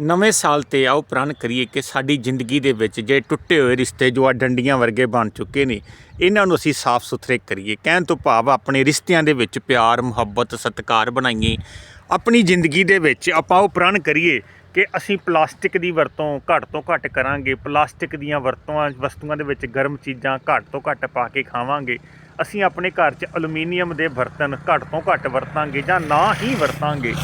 ਨਵੇਂ ਸਾਲ ਤੇ ਆਓ ਪ੍ਰਣ ਕਰੀਏ ਕਿ ਸਾਡੀ ਜ਼ਿੰਦਗੀ ਦੇ ਵਿੱਚ ਜਿਹੜੇ ਟੁੱਟੇ ਹੋਏ ਰਿਸ਼ਤੇ ਜੋ ਆ ਡੰਡੀਆਂ ਵਰਗੇ ਬਣ ਚੁੱਕੇ ਨੇ, ਇਹਨਾਂ ਨੂੰ ਅਸੀਂ ਸਾਫ਼ ਸੁਥਰੇ ਕਰੀਏ। ਕਹਿਣ ਤੋਂ ਭਾਵ ਆਪਣੇ ਰਿਸ਼ਤਿਆਂ ਦੇ ਵਿੱਚ ਪਿਆਰ, ਮੁਹੱਬਤ, ਸਤਿਕਾਰ ਬਣਾਈਏ। ਆਪਣੀ ਜ਼ਿੰਦਗੀ ਦੇ ਵਿੱਚ ਆਪਾਂ ਉਹ ਪ੍ਰਣ ਕਰੀਏ ਕਿ ਅਸੀਂ ਪਲਾਸਟਿਕ ਦੀ ਵਰਤੋਂ ਘੱਟ ਤੋਂ ਘੱਟ ਕਰਾਂਗੇ। ਪਲਾਸਟਿਕ ਦੀਆਂ ਵਰਤੋਂ ਵਸਤੂਆਂ ਦੇ ਵਿੱਚ ਗਰਮ ਚੀਜ਼ਾਂ ਘੱਟ ਤੋਂ ਘੱਟ ਪਾ ਕੇ ਖਾਵਾਂਗੇ। ਅਸੀਂ ਆਪਣੇ ਘਰ 'ਚ ਐਲੂਮੀਨੀਅਮ ਦੇ ਬਰਤਨ ਘੱਟ ਤੋਂ ਘੱਟ ਵਰਤਾਂਗੇ ਜਾਂ ਨਾ ਹੀ ਵਰਤਾਂਗੇ।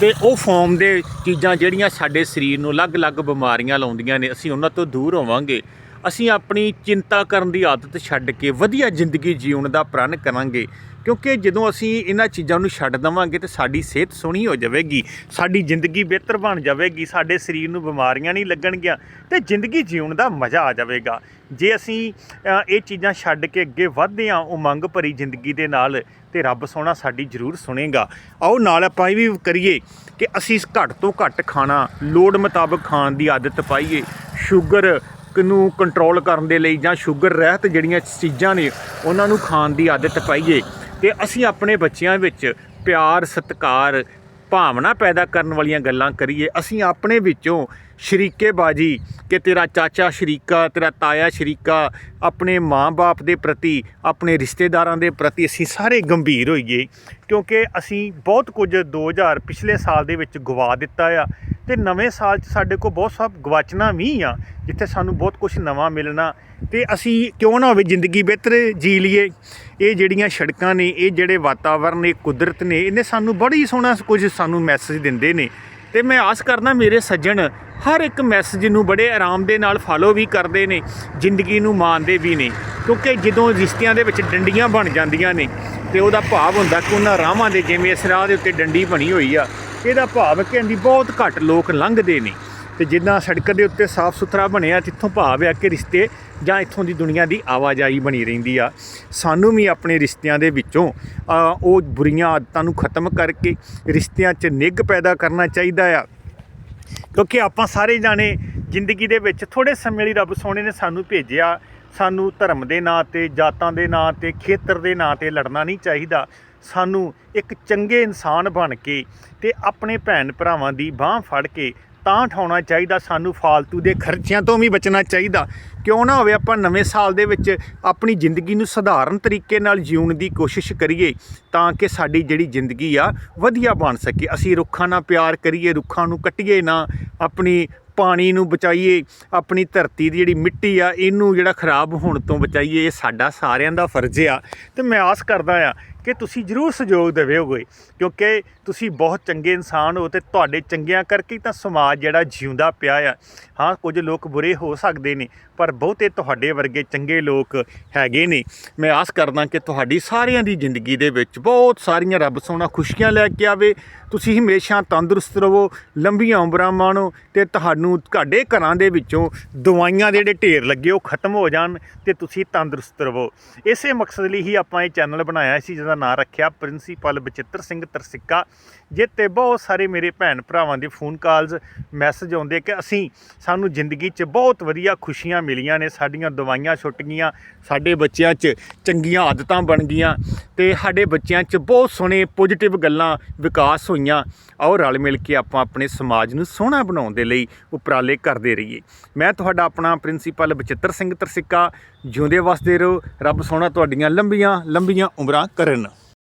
ਤੇ ਉਹ ਫੋਮ ਦੇ ਚੀਜ਼ਾਂ ਜਿਹੜੀਆਂ ਸਾਡੇ ਸਰੀਰ ਨੂੰ ਅਲੱਗ-ਅਲੱਗ ਬਿਮਾਰੀਆਂ ਲਾਉਂਦੀਆਂ ਨੇ, ਅਸੀਂ ਉਹਨਾਂ ਤੋਂ ਦੂਰ ਹੋਵਾਂਗੇ। ਅਸੀਂ ਆਪਣੀ ਚਿੰਤਾ ਕਰਨ ਦੀ ਆਦਤ ਛੱਡ ਕੇ ਵਧੀਆ ਜ਼ਿੰਦਗੀ ਜੀਉਣ ਦਾ ਪ੍ਰਣ ਕਰਾਂਗੇ। ਕਿਉਂਕਿ ਜਦੋਂ ਅਸੀਂ ਇਹਨਾਂ ਚੀਜ਼ਾਂ ਨੂੰ ਛੱਡ ਦਵਾਂਗੇ ਤੇ ਸਾਡੀ ਸਿਹਤ ਸੋਹਣੀ ਹੋ ਜਾਵੇਗੀ, ਸਾਡੀ ਜ਼ਿੰਦਗੀ ਬਿਹਤਰ ਬਣ ਜਾਵੇਗੀ, ਸਾਡੇ ਸਰੀਰ ਨੂੰ ਬਿਮਾਰੀਆਂ ਨਹੀਂ ਲੱਗਣਗੀਆਂ ਤੇ ਜ਼ਿੰਦਗੀ ਜੀਉਣ ਦਾ ਮਜ਼ਾ ਆ ਜਾਵੇਗਾ। ਜੇ ਅਸੀਂ ਇਹ ਚੀਜ਼ਾਂ ਛੱਡ ਕੇ ਅੱਗੇ ਵਧਦੇ ਹਾਂ ਉਮੰਗ ਭਰੀ ਜ਼ਿੰਦਗੀ ਦੇ ਨਾਲ ਤੇ ਰੱਬ ਸੋਹਣਾ ਸਾਡੀ ਜ਼ਰੂਰ ਸੁਣੇਗਾ। ਆਓ ਨਾਲ ਆਪਾਂ ਇਹ ਵੀ ਕਰੀਏ ਕਿ ਅਸੀਂ ਘੱਟ ਤੋਂ ਘੱਟ ਖਾਣਾ, ਲੋੜ ਮੁਤਾਬਕ ਖਾਣ ਦੀ ਆਦਤ ਪਾਈਏ। ਸ਼ੂਗਰ ਨੂੰ ਕੰਟਰੋਲ ਕਰਨ ਦੇ ਲਈ ਜਾਂ ਸ਼ੂਗਰ ਰਹਿਤ ਜਿਹੜੀਆਂ ਚੀਜ਼ਾਂ ਨੇ, ਉਹਨਾਂ ਨੂੰ ਖਾਣ ਦੀ ਆਦਤ ਪਾਈਏ। ਤੇ ਅਸੀਂ ਆਪਣੇ ਬੱਚਿਆਂ ਵਿੱਚ ਪਿਆਰ, ਸਤਿਕਾਰ, ਭਾਵਨਾ ਪੈਦਾ ਕਰਨ ਵਾਲੀਆਂ ਗੱਲਾਂ ਕਰੀਏ। ਅਸੀਂ ਆਪਣੇ ਵਿੱਚੋਂ ਸ਼ਰੀਕੇਬਾਜੀ ਕਿ ਤੇਰਾ ਚਾਚਾ ਸ਼ਰੀਕਾ, ਤੇਰਾ ਤਾਇਆ ਸ਼ਰੀਕਾ, ਆਪਣੇ ਮਾਂ-ਬਾਪ ਦੇ ਪ੍ਰਤੀ, ਆਪਣੇ ਰਿਸ਼ਤੇਦਾਰਾਂ ਦੇ ਪ੍ਰਤੀ ਅਸੀਂ ਸਾਰੇ ਗੰਭੀਰ ਹੋਈਏ। ਕਿਉਂਕਿ ਅਸੀਂ ਬਹੁਤ ਕੁਝ 2000 ਪਿਛਲੇ ਸਾਲ ਦੇ ਵਿੱਚ ਗਵਾ ਦਿੱਤਾ ਆ। ਤੇ ਨਵੇਂ ਸਾਲ 'ਚ ਸਾਡੇ ਕੋਲ ਬਹੁਤ ਸਭ ਗਵਾਚਣਾ ਵੀ ਆ, ਜਿੱਥੇ ਸਾਨੂੰ ਬਹੁਤ ਕੁਝ ਨਵਾਂ ਮਿਲਣਾ। ਤੇ ਅਸੀਂ ਕਿਉਂ ਨਾ ਹੋਵੇ ਜ਼ਿੰਦਗੀ ਬਿਹਤਰ ਜੀ ਲਈਏ। ਇਹ ਜਿਹੜੀਆਂ ਸੜਕਾਂ ਨੇ, ਇਹ ਜਿਹੜੇ ਵਾਤਾਵਰਨ ਨੇ, ਕੁਦਰਤ ਨੇ, ਇਹਨੇ ਸਾਨੂੰ ਬੜੀ ਸੋਹਣਾ ਕੁਝ ਸਾਨੂੰ ਮੈਸੇਜ ਦਿੰਦੇ ਨੇ। ਤੇ ਮੈਂ ਆਸ ਕਰਦਾ ਮੇਰੇ ਸੱਜਣ, ਹਰ ਇੱਕ ਮੈਸੇਜ ਨੂੰ ਬੜੇ ਆਰਾਮ ਦੇ ਨਾਲ ਫਾਲੋ ਵੀ ਕਰਦੇ ਨੇ, ਜ਼ਿੰਦਗੀ ਨੂੰ ਮਾਣਦੇ ਵੀ ਨੇ। ਕਿਉਂਕਿ ਜਦੋਂ ਰਿਸ਼ਤਿਆਂ ਦੇ ਵਿੱਚ ਡੰਡੀਆਂ ਬਣ ਜਾਂਦੀਆਂ ਨੇ, ਤੇ ਉਹਦਾ ਭਾਵ ਹੁੰਦਾ ਕਿ ਉਹਨਾਂ ਰਾਹਾਂ ਦੇ, ਜਿਵੇਂ ਇਸ ਰਾਹ ਦੇ ਉੱਤੇ ਡੰਡੀ ਬਣੀ ਹੋਈ ਆ ਇਹਦਾ ਭਾਵ ਕਹਿੰਦੀ ਬਹੁਤ ਘੱਟ ਲੋਕ ਲੰਘਦੇ ਨੇ। ਤੇ ਜਿੱਦਾਂ ਸੜਕ ਦੇ ਉੱਤੇ ਸਾਫ਼ ਸੁਥਰਾ ਬਣਿਆ, ਜਿੱਥੋਂ ਭਾਵ ਆ ਕਿ ਰਿਸ਼ਤੇ ਜਾਂ ਇੱਥੋਂ ਦੀ ਦੁਨੀਆ ਦੀ ਆਵਾਜਾਈ ਬਣੀ ਰਹਿੰਦੀ ਆ। ਸਾਨੂੰ ਵੀ ਆਪਣੇ ਰਿਸ਼ਤਿਆਂ ਦੇ ਵਿੱਚੋਂ ਉਹ ਬੁਰੀਆਂ ਆਦਤਾਂ ਨੂੰ ਖਤਮ ਕਰਕੇ ਰਿਸ਼ਤਿਆਂ 'ਚ ਨਿੱਘ ਪੈਦਾ ਕਰਨਾ ਚਾਹੀਦਾ ਆ। ਕਿਉਂਕਿ ਆਪਾਂ ਸਾਰੇ ਜਾਣੇ ਜ਼ਿੰਦਗੀ ਦੇ ਵਿੱਚ ਥੋੜੇ ਸਮੇਂ ਲਈ ਰੱਬ ਸੋਹਣੇ ਨੇ ਸਾਨੂੰ ਭੇਜਿਆ। ਸਾਨੂੰ ਧਰਮ ਦੇ ਨਾਂ ਤੇ, ਜਾਤਾਂ ਦੇ ਨਾਂ ਤੇ, ਖੇਤਰ ਦੇ ਨਾਂ ਤੇ ਲੜਨਾ ਨਹੀਂ ਚਾਹੀਦਾ। ਸਾਨੂੰ ਇੱਕ ਚੰਗੇ ਇਨਸਾਨ ਬਣ ਕੇ ਤੇ ਆਪਣੇ ਭੈਣ ਭਰਾਵਾਂ ਦੀ ਬਾਹ ਫੜ ਕੇ ਤਾਂ ਠਾਉਣਾ ਚਾਹੀਦਾ, ਸਾਨੂੰ ਫਾਲਤੂ ਦੇ ਖਰਚਿਆਂ ਤੋਂ ਵੀ ਬਚਣਾ ਚਾਹੀਦਾ। ਕਿਉਂ ਨਾ ਹੋਵੇ ਆਪਾਂ ਨਵੇਂ ਸਾਲ ਦੇ ਵਿੱਚ ਆਪਣੀ ਜ਼ਿੰਦਗੀ ਨੂੰ ਸਧਾਰਨ ਤਰੀਕੇ ਨਾਲ ਜਿਉਣ ਦੀ ਕੋਸ਼ਿਸ਼ ਕਰੀਏ, ਤਾਂ ਕਿ ਸਾਡੀ ਜਿਹੜੀ ਜ਼ਿੰਦਗੀ ਆ ਵਧੀਆ ਬਣ ਸਕੇ। ਅਸੀਂ ਰੁੱਖਾਂ ਨਾਲ ਪਿਆਰ ਕਰੀਏ, ਰੁੱਖਾਂ ਨੂੰ ਕੱਟੀਏ ਨਾ, ਆਪਣੀ ਪਾਣੀ ਨੂੰ ਬਚਾਈਏ, ਆਪਣੀ ਧਰਤੀ ਦੀ ਜਿਹੜੀ ਮਿੱਟੀ ਆ, ਇਹਨੂੰ ਜਿਹੜਾ ਖਰਾਬ ਹੋਣ ਤੋਂ ਬਚਾਈਏ, ਇਹ ਸਾਡਾ ਸਾਰਿਆਂ ਦਾ ਫਰਜ਼ ਆ। ਤੇ ਮੈਂ ਆਸ ਕਰਦਾ ਆ ਕਿ ਤੁਸੀਂ ਜ਼ਰੂਰ ਸਹਿਯੋਗ ਦੇਵੋਗੇ, ਕਿਉਂਕਿ ਤੁਸੀਂ ਬਹੁਤ ਚੰਗੇ ਇਨਸਾਨ ਹੋ ਤੇ ਤੁਹਾਡੇ ਚੰਗਿਆਂ ਕਰਕੇ ਤਾਂ ਸਮਾਜ ਜਿਹੜਾ ਜਿਉਂਦਾ ਪਿਆ ਆ। ਹਾਂ, ਕੁਝ ਲੋਕ ਬੁਰੇ ਹੋ ਸਕਦੇ ਨੇ, ਪਰ ਬਹੁਤੇ ਤੁਹਾਡੇ ਵਰਗੇ ਚੰਗੇ ਲੋਕ ਹੈਗੇ ਨੇ। ਮੈਂ ਆਸ ਕਰਦਾ ਕਿ ਤੁਹਾਡੀ ਸਾਰਿਆਂ ਦੀ ਜ਼ਿੰਦਗੀ ਦੇ ਵਿੱਚ ਬਹੁਤ ਸਾਰੀਆਂ ਰੱਬ ਸੋਹਣਾ ਖੁਸ਼ੀਆਂ ਲੈ ਕੇ ਆਵੇ। ਤੁਸੀਂ ਹਮੇਸ਼ਾ ਤੰਦਰੁਸਤ ਰਹੋ, ਲੰਬੀਆਂ ਉਮਰਾਂ ਮਾਣੋ ਤੇ ਤੁਹਾਨੂੰ ਤੁਹਾਡੇ ਘਰਾਂ ਦੇ ਵਿੱਚੋਂ ਦਵਾਈਆਂ ਦੇ ਜਿਹੜੇ ਢੇਰ ਲੱਗੇ ਉਹ ਖਤਮ ਹੋ ਜਾਣ ਤੇ ਤੁਸੀਂ ਤੰਦਰੁਸਤ ਰਹੋ। ਇਸੇ ਮਕਸਦ ਲਈ ਹੀ ਆਪਾਂ ਇਹ ਚੈਨਲ ਬਣਾਇਆ ਸੀ, ਜਿਹਦਾ ਨਾਂ ਰੱਖਿਆ ਪ੍ਰਿੰਸੀਪਲ ਬਚਿੱਤਰ ਸਿੰਘ ਤਰਸਿੱਕਾ। ਜਿੱਤੇ ਬਹੁਤ ਸਾਰੇ ਮੇਰੇ ਭੈਣ ਭਰਾਵਾਂ ਦੇ ਫੋਨ ਕਾਲਸ, ਮੈਸੇਜ ਆਉਂਦੇ ਕਿ ਅਸੀਂ, ਸਾਨੂੰ ਜ਼ਿੰਦਗੀ 'ਚ ਬਹੁਤ ਵਧੀਆ ਖੁਸ਼ੀਆਂ ਮਿਲੀਆਂ ਨੇ, ਸਾਡੀਆਂ ਦਵਾਈਆਂ ਛੁੱਟ ਗਈਆਂ, ਸਾਡੇ ਬੱਚਿਆਂ 'ਚ ਚੰਗੀਆਂ ਆਦਤਾਂ ਬਣ ਗਈਆਂ ਤੇ ਸਾਡੇ ਬੱਚਿਆਂ 'ਚ ਬਹੁਤ ਸੋਹਣੇ ਪੋਜ਼ਿਟਿਵ ਗੱਲਾਂ ਵਿਕਾਸ ਹੋਈਆਂ। ਆਓ ਰਲ ਮਿਲ ਕੇ ਆਪਾਂ ਆਪਣੇ ਸਮਾਜ ਨੂੰ ਸੋਹਣਾ ਬਣਾਉਣ ਦੇ ਲਈ ਉਪਰਾਲੇ ਕਰਦੇ ਰਹੀਏ। ਮੈਂ ਤੁਹਾਡਾ ਆਪਣਾ ਪ੍ਰਿੰਸੀਪਲ ਬਚਿੱਤਰ ਸਿੰਘ ਤਰਸਿੱਕਾ। ਜਿਉਂਦੇ ਵਸਦੇ ਰਹੋ। ਰੱਬ ਸੋਹਣਾ ਤੁਹਾਡੀਆਂ ਲੰਬੀਆਂ ਲੰਬੀਆਂ ਉਮਰਾਂ ਕਰਨ।